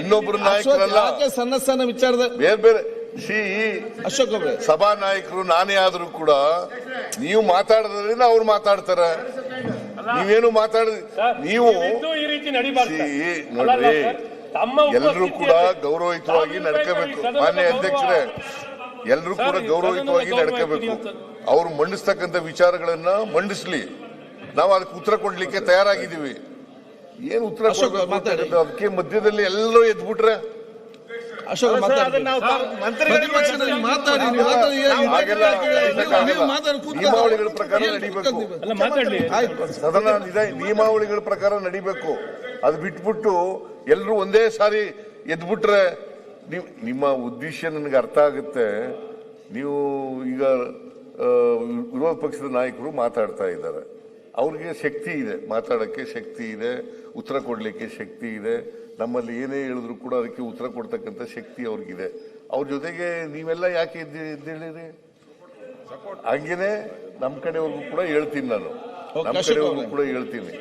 ಇನ್ನೊಬ್ರು ನಾಯಕರಲ್ಲ. ಯಾಕೆ ಸಣ್ಣ ಸಣ್ಣ ವಿಚಾರದ ಬೇರೆ ಬೇರೆ. ಶ್ರೀ ಅಶೋಕ್ ಅವ್ರೆ. ಸಭಾ ನಾಯಕರು ನಾನೇ ಆದ್ರೂ ಕೂಡ ನೀವು ಮಾತಾಡೋದ್ರಿಂದ ಅವ್ರು ಮಾತಾಡ್ತಾರೆ. ನೀವೇನು ಮಾತಾಡ ನೀವು ನೋಡ್ರಿ, ಎಲ್ಲರೂ ಕೂಡ ಗೌರವಯುತವಾಗಿ ತಾವು ನಡ್ಕೋಬೇಕು. ಮಾನ್ಯ ಅಧ್ಯಕ್ಷರೇ ಎಲ್ಲರೂ ಕೂಡ ಗೌರವಯುತವಾಗಿ ನಡ್ಕೋಬೇಕು. ಅವ್ರು ಮಂಡಿಸ್ತಕ್ಕಂಥ ವಿಚಾರಗಳನ್ನ ಮಂಡಿಸ್ಲಿ. ನಾವು ಅದಕ್ಕೆ ಉತ್ತರ ಕೊಡ್ಲಿಕ್ಕೆ ತಯಾರಾಗಿದ್ದೀವಿ. ಏನು ಉತ್ತರ ಕೊಡ್ಬೇಕು ಅದಕ್ಕೆ ಮಧ್ಯದಲ್ಲಿ ಎಲ್ಲರೂ ಎದ್ಬಿಟ್ರೆ? ಅಶೋಕ್ ಮಾತಾಡಿ. ಮಾತಾಡಿ ನೀವು ಮಾತಾಡಿ. ನೀವು- ನೀವು ನಿಯಮಾವಳಿಗಳ ಪ್ರಕಾರ ನಡಿಬೇಕು? ಸದನ ಇದೆ ನಿಯಮಾವಳಿಗಳ ಪ್ರಕಾರ ನಡಿಬೇಕು. ಅದು ಬಿಟ್ಬಿಟ್ಟು ಎಲ್ಲರೂ ಒಂದೇ ಸಾರಿ ಎದ್ಬಿಟ್ರೆ ನೀವು ನಿಮ್ಮ ಉದ್ದೇಶ ನನಗೆ ಅರ್ಥ ಆಗುತ್ತೆ. ನೀವು ಈಗ ಆ, ವಿರೋಧ ಪಕ್ಷದ ನಾಯಕರು ಮಾತಾಡ್ತಾ ಇದ್ದಾರೆ. ಅವ್ರಿಗೆ ಶಕ್ತಿ ಇದೆ ಮಾತಾಡೋಕ್ಕೆ ಶಕ್ತಿ ಇದೆ ಉತ್ತರ ಕೊಡಲಿಕ್ಕೆ ಶಕ್ತಿ ಇದೆ. ನಮ್ಮಲ್ಲಿ ಏನೇ ಹೇಳಿದ್ರು ಕೂಡ ಅದಕ್ಕೆ ಉತ್ತರ ಕೊಡ್ತಕ್ಕಂಥ ಶಕ್ತಿ ಅವ್ರಿಗಿದೆ. ಅವ್ರ ಜೊತೆಗೆ ನೀವೆಲ್ಲ ಯಾಕೆ ಎದ್ದು ಎದ್ದೇಳಿರಿ? ಹಂಗೇನೆ ನಮ್ಮ ಕಡೆವರೆಗೂ ಕೂಡ ಹೇಳ್ತೀನಿ ನಾನು. ಓಕೆ, ನಮ್ಮ ಕಡೆವರೆಗೂ ಕೂಡ ಹೇಳ್ತೀನಿ.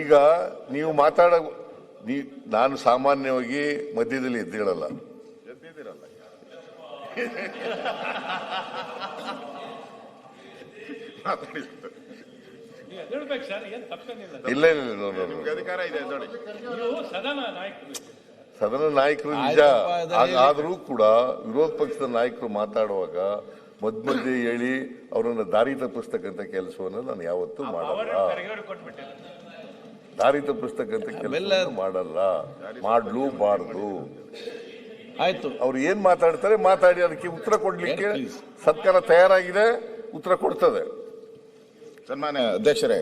ಈಗ ನೀವು ಮಾತಾಡ ನೀ ನಾನು ಸಾಮಾನ್ಯವಾಗಿ ಮಧ್ಯದಲ್ಲಿ ಎದ್ದೇಳಲ್ಲ. ನೀವು ಎದ್ದೇಳ್ಬೇಕು ಸರ್ ಏನ್ ತಪ್ಪೇನಿಲ್ಲ ಇಲ್ಲ. ಇಲ್ಲ ಇಲ್ಲ, no, no, no. ಅಧಿಕಾರ ಇದೆ ನೋಡಿ. ನೀವು ಸದನ ನಾಯಕರು. ಸದನ ನಾಯಕರು ನಿಜ. ಹಾಗಾದರೂ ಆದರೂ ಕೂಡ ವಿರೋಧ ಪಕ್ಷದ ನಾಯಕರು ಮಾತಾಡುವಾಗ ಮಧ್ಯ ಮಧ್ಯೆ ಹೇಳಿ ಅವರನ್ನ ದಾರಿ ತಪ್ಪಿಸ್ತಕ್ಕಂಥ ಕೆಲಸವನ್ನು ನಾನು ಯಾವತ್ತೂ ಮಾಡಲ್ಲ. ದಾರಿ ತಪ್ಪಿಸ್ತಕ್ಕಂಥ ಕೆಲಸ ಮಾಡಲ್ಲ. ಮಾಡ್ಲೂಬಾರ್ದು. ಆಯ್ತು ಅವ್ರು ಏನ್ ಮಾತಾಡ್ತಾರೆ ಮಾತಾಡಿ ಅದಕ್ಕೆ ಉತ್ತರ ಕೊಡ್ಲಿಕ್ಕೆ. ಸರ್ಕಾರ ತಯಾರಾಗಿದೆ ಉತ್ತರ ಕೊಡ್ತದೆ ಸನ್ಮಾನ್ಯ ಅಧ್ಯಕ್ಷರೇ